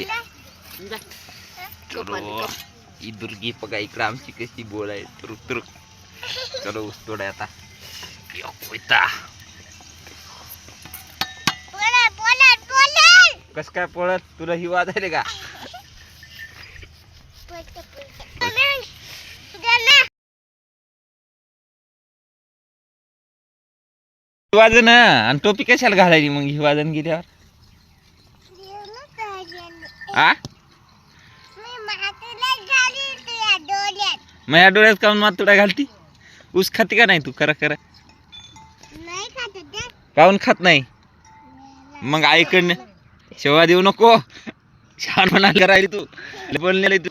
जा. चलो ही दुर्गी बघा इकडं आमची कशी बोल आहे तुरुक तुरुक चलो ऊस तोडाय आता यो, कोयता कस काय पळत तुला ही वाजायले का वाजन आणि टोपी कशाला घालायची मग ही वाजन गेल्यावर आ? माझ्या डोळ्यात. काऊन मातुडा घालती? ऊस खाती का नाही तू? खरं खरं काऊन खात नाही? मग आईकडनं शेवा देऊ नको. छान म्हणाल करायली तू? बोलण्याला तू.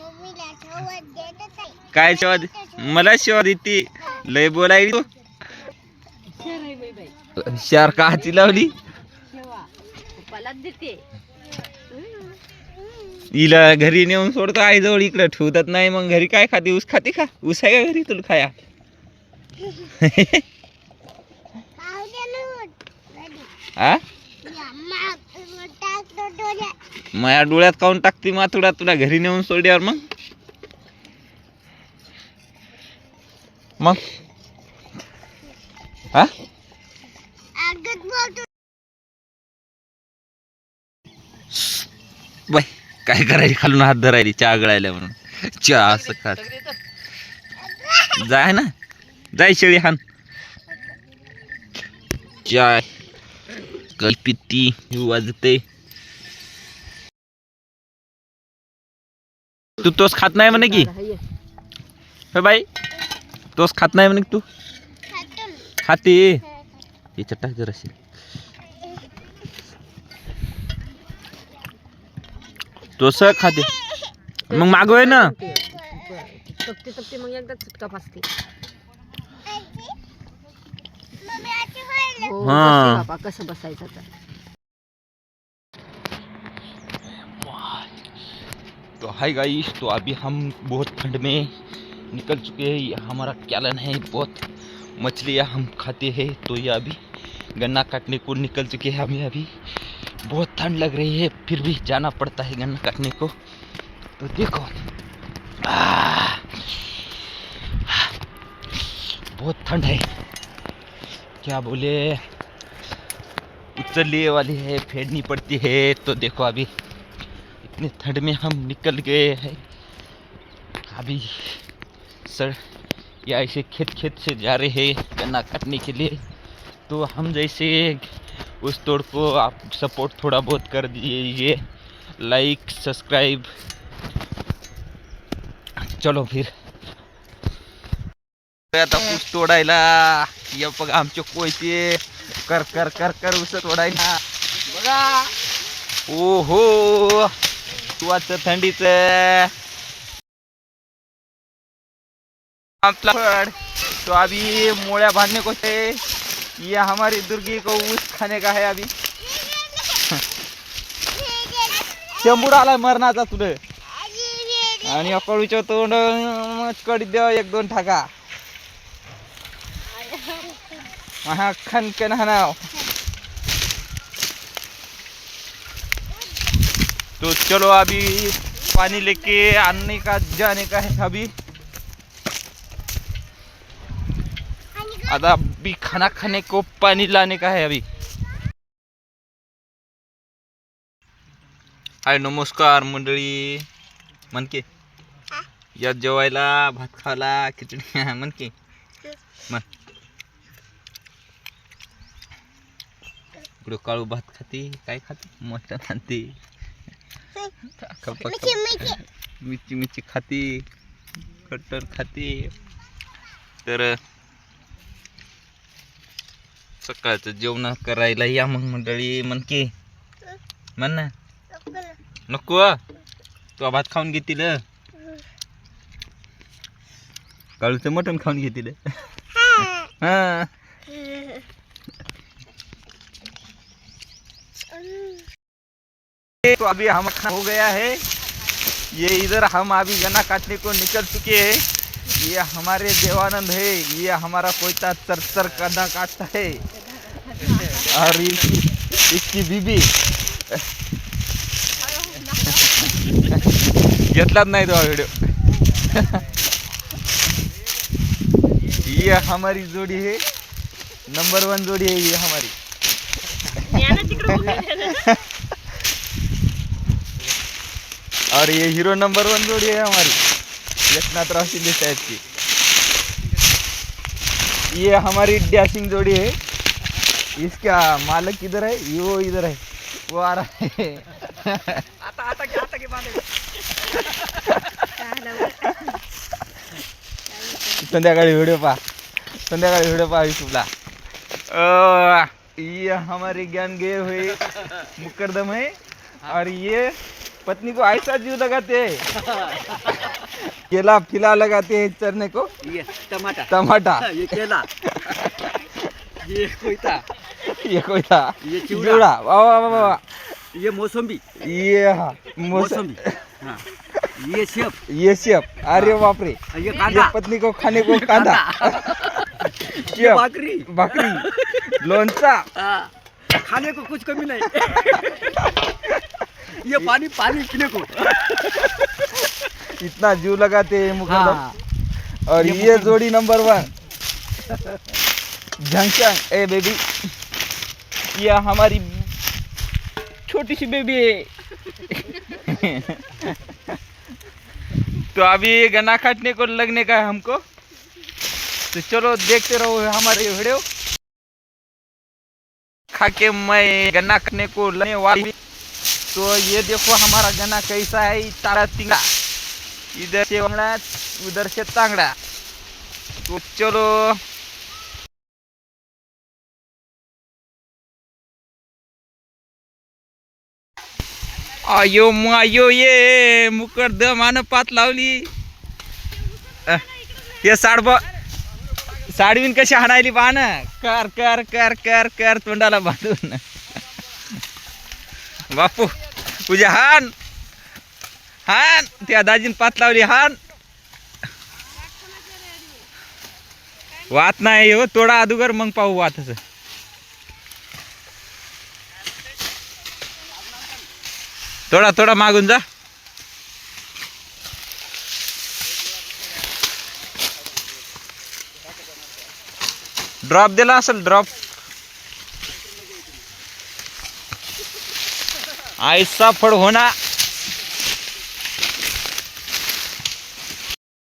काय शेवा दे? मला शेवा देते. लय बोलायली तू. शार का हाती लावली? देते. हिला घरी नेऊन सोडतो आईजवळ इकडं ठेवतात नाही मग घरी काय खाते? ऊस खाते का? ऊस आहे का घरी तुला खाया आ? माझ्या डोळ्यात काऊन टाकते मातुडा तुला घरी नेऊन सोडल्यावर मग? मग? हा बाय काय करायची? खालून हात धरायली चहा गळायला म्हणून. चहा असं खात जाय ना. जाय शेळी हान. चाय कल्पिती वाजते. तू तोच खात नाही म्हणे की? बाई तोच खात नाही म्हणे तू? खाते. हे चट्टा जर असेल तोस खाते। मग मागवय ना. तपते तपते मग एकदा चटका फासते हो, हा. बसायचं तर तो हाय गाइस तो अभी हम बहुत ठंड में निकल चुके हैं। ये हमारा कैलन है बहुत मछलियाँ हम खाते हैं। तो ये अभी गन्ना काटने को निकल चुके हैं हमें अभी। बहुत ठंड लग रही है फिर भी जाना पड़ता है गन्ना काटने को। तो देखो। आह, बहुत ठंड है। क्या बोले? उचलने वाली है फेरनी पड़ती है। तो देखो अभी इतने ठंड में हम निकल गए हैं। अभी सर या ऐसे खेत खेत से जा रहे हैं गन्ना काटने के लिए। तो हम जैसे उस तोड़ को आप सपोर्ट थोड़ा बहुत कर दीजिए। लाइक सब्सक्राइब चलो फिर। आता ऊस तोडायला। या बघा आमचे कोयते। कर कर कर कर ऊस तोडायला। बघा। ओहो! तुवाच थंडीच। आपला फड़। तो आम्ही मोड़िया बांधणे को ये हमारी दुर्गी को ऊस खाने का है अभी। चंबूड आला मरणाचा तुझं आणि अकळूच्या तोंड कडीत द्यावा एक दोन ठाका. महा खनकन हनाव तो चलो अभी पानी लेके आने का जाने का है अभी? आता अभी खाना खाने को पानी लाने का है अभी। हाय नमस्कार मंडळी। मनके। या जेवायला भात खाला खिचडी मनके। मन इकडं काळू भात खाते काय खाते? मटण खाते। मिरची मिरची खाते कट्टर खाते। तर सकाळचं जेवण करायला या मग मंडळी म्हण की. म्हण ना. नको. तू भात खाऊन घेतील. काळूचं मटण खाऊन घेतील. हा. तो अभी हम हो गया है. ये इधर हम अभी गन्ना काटने को निकल चुके हैं. ये हमारे देवानंद है ये हमारा कोयता चर चर गन्ना काटता है। और इसकी इसकी बीबी। घेतलाच नाही तो व्हिडिओ ये हमारी जोड़ी है नंबर वन जोड़ी है ये हमारी. और ये हीरो नंबर वन जोड़ी है हमारी. एकनाथ राव शिंदे साहब की ये हमारी डैशिंग जोड़ी है. इसका मालक किधर है ये वो इधर है. वो आ रहा है. संध्याकाळी व्हिडिओ पहा. संध्याकाळी व्हिडिओ पहा युट्यूबला ये हमारे ज्ञान गए हुए मुकरदम है. और ये पत्नी को ऐसा जीव लगाते हैं. केला फिला लगाते हैं चरने को? ये टमाटर टमाटा. ये केला. ये कोयता. ये कोई था ये चिवडा. वा वा वा वा. ये मौसंबी. ये हा मौसम मौसंबी. हाँ. ये शेप. ये शेप. अरे बापरे. ये ये कांदा. पत्नी को खाने को कांदा. ये शेप. भाकरी. भाकरी. लोणचा. हाँ. खाने को कुछ कमी नहीं. ये पानी पानी पीने को. इतना जीव लगाते हैं मुकदम हाँ. और ये ये जोड़ी नंबर वन झंगचंग ए बेबी ये हमारी छोटी सी बेबी है। तो अभी गन्ना काटने को लगने का है हमको। तो चलो देखते रहो हमारे वीडियो खा के मैं गन्ना काटने को लगने वाली। तो ये देखो हमारा गन्ना कैसा है तारा तिंगा इधर से वंगड़ा उधर से तांगड़ा। तो चलो। आयो मायो ये मुकडदमानं पात लावली। हे साडब साडवीन कशी हाणायली पान कर कर कर कर कर तोंडाला बांधून। बापू तुझ्या हान। हान त्या दाजीन पात लावली हान. वात नाही हो तोडा अदुगर मग पाहू वातच. थोडा थोडा मागून जा. ड्रॉप दिला असेल ड्रॉप ऐसा फळ होणार.